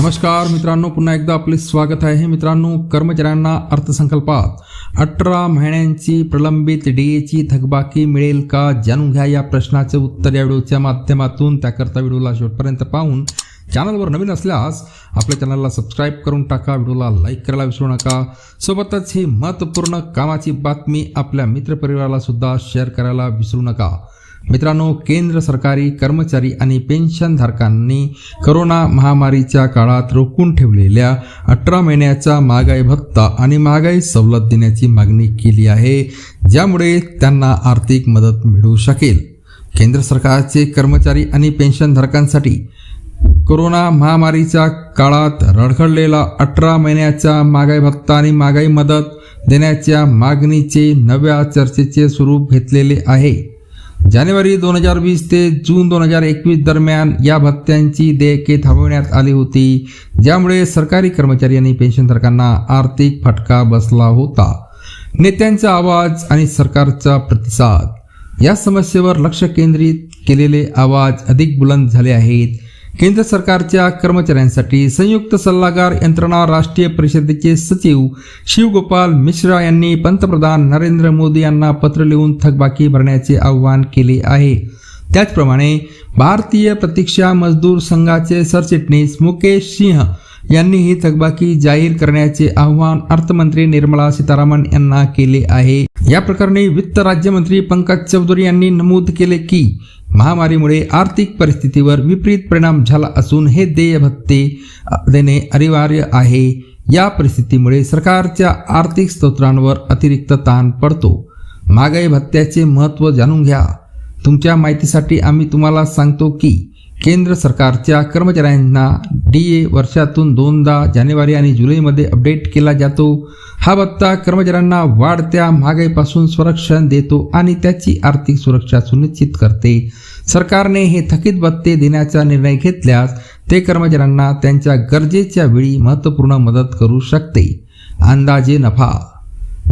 नमस्कार मित्रांनो पुन्हा एकदा आपले स्वागत आहे. मित्रांनो कर्मचाऱ्यांना अर्थसंकल्पात अठरा महिन्यांची प्रलंबित डीएची थकबाकी मिळेल का? जाणून घ्या या प्रश्नाचे उत्तर या व्हिडिओच्या माध्यमातून. त्याकरता व्हिडिओला शेवटपर्यंत पाहून चॅनलवर नवीन असल्यास आपल्या चॅनलला सबस्क्राईब करून टाका. व्हिडिओला लाईक करायला विसरू नका. सोबतच ही महत्त्वपूर्ण कामाची बातमी आपल्या मित्रपरिवाराला सुद्धा शेअर करायला विसरू नका. मित्रांनो केंद्र सरकारी कर्मचारी आणि पेन्शनधारकांनी करोना महामारीच्या काळात रोखून ठेवलेल्या अठरा महिन्याचा महागाई भत्ता आणि महागाई सवलत देण्याची मागणी केली आहे ज्यामुळे त्यांना आर्थिक मदत मिळू शकेल. केंद्र सरकारचे कर्मचारी आणि पेन्शनधारकांसाठी कोरोना महामारीच्या काळात रडखडलेला अठरा महिन्याचा महागाई भत्ता आणि महागाई मदत देण्याच्या मागणीचे नव्या चर्चेचे स्वरूप घेतलेले आहे. जानेवारी दोन हजार वीस ते जून दोन हजार एकवीस दरम्यान या भत्त्यांची देयके थांबवण्यात आली होती. ज्यामुळे सरकारी कर्मचारी आणि पेन्शनधारकांना आर्थिक फटका बसला होता. नेत्यांचा आवाज आणि सरकारचा प्रतिसाद. या समस्येवर लक्ष केंद्रित केलेले आवाज अधिक बुलंद झाले आहेत. केंद्र सरकारच्या कर्मचाऱ्यांसाठी संयुक्त सल्लागार यंत्रणा राष्ट्रीय परिषदेचे सचिव शिवगोपाल मिश्रा यांनी पंतप्रधान नरेंद्र मोदी यांना पत्र लिहून थकबाकी भरण्याचे आवाहन केले आहे. त्याचप्रमाणे भारतीय प्रतीक्षा मजदूर संघाचे सरचिटणीस मुकेश सिंह यांनी ही थकबाकी जाहीर करण्याचे आव्हान अर्थमंत्री निर्मला सीतारामन यांना केले आहे. या प्रकरणी वित्त राज्यमंत्री पंकज चौधरी यांनी नमूद केले की महामारीमुळे आर्थिक परिस्थितीवर विपरीत परिणाम झाला असून हे देय भत्ते देणे अनिवार्य आहे. या परिस्थितीमुळे सरकारच्या आर्थिक स्तोत्रांवर अतिरिक्त ताण पडतो. महागाई भत्त्याचे महत्त्व जाणून घ्या. तुमच्या माहितीसाठी आम्ही तुम्हाला सांगतो की केंद्र सरकारच्या कर्मचाऱ्यांना डी ए वर्षातून दोनदा जानेवारी आणि जुलैमध्ये अपडेट केला जातो. हा भत्ता कर्मचाऱ्यांना वाढत्या महागाईपासून संरक्षण देतो आणि त्याची आर्थिक सुरक्षा सुनिश्चित करते. सरकारने हे थकीत भत्ते देण्याचा निर्णय घेतल्यास ते कर्मचाऱ्यांना त्यांच्या गरजेच्या वेळी महत्त्वपूर्ण मदत करू शकते. अंदाजे नफा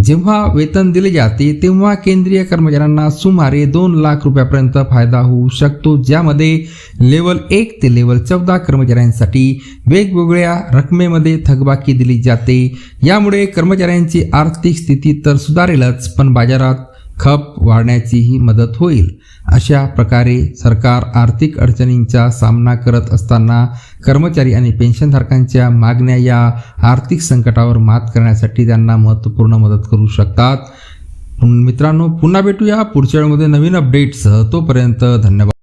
जेव्हा वेतन दिले जाते तेव्हा केंद्रीय कर्मचाऱ्यांना सुमारे दोन लाख रुपयापर्यंत फायदा होऊ शकतो ज्यामध्ये लेवल एक ते लेवल चौदा कर्मचाऱ्यांसाठी वेगवेगळ्या रकमेमध्ये थकबाकी दिली जाते. यामुळे कर्मचाऱ्यांची आर्थिक स्थिती तर सुधारेलच पण बाजारात खप वाढण्याचीही मदत होईल. अशा प्रकारे सरकार आर्थिक अडचणींचा सामना करत असताना कर्मचारी आणि पेन्शनधारकांच्या मागण्या या आर्थिक संकटावर मात करण्यासाठी त्यांना महत्त्वपूर्ण मदत करू शकतात. मित्रांनो पुन्हा भेटूया पुढच्या वेळेमध्ये नवीन अपडेटसह तोपर्यंत धन्यवाद.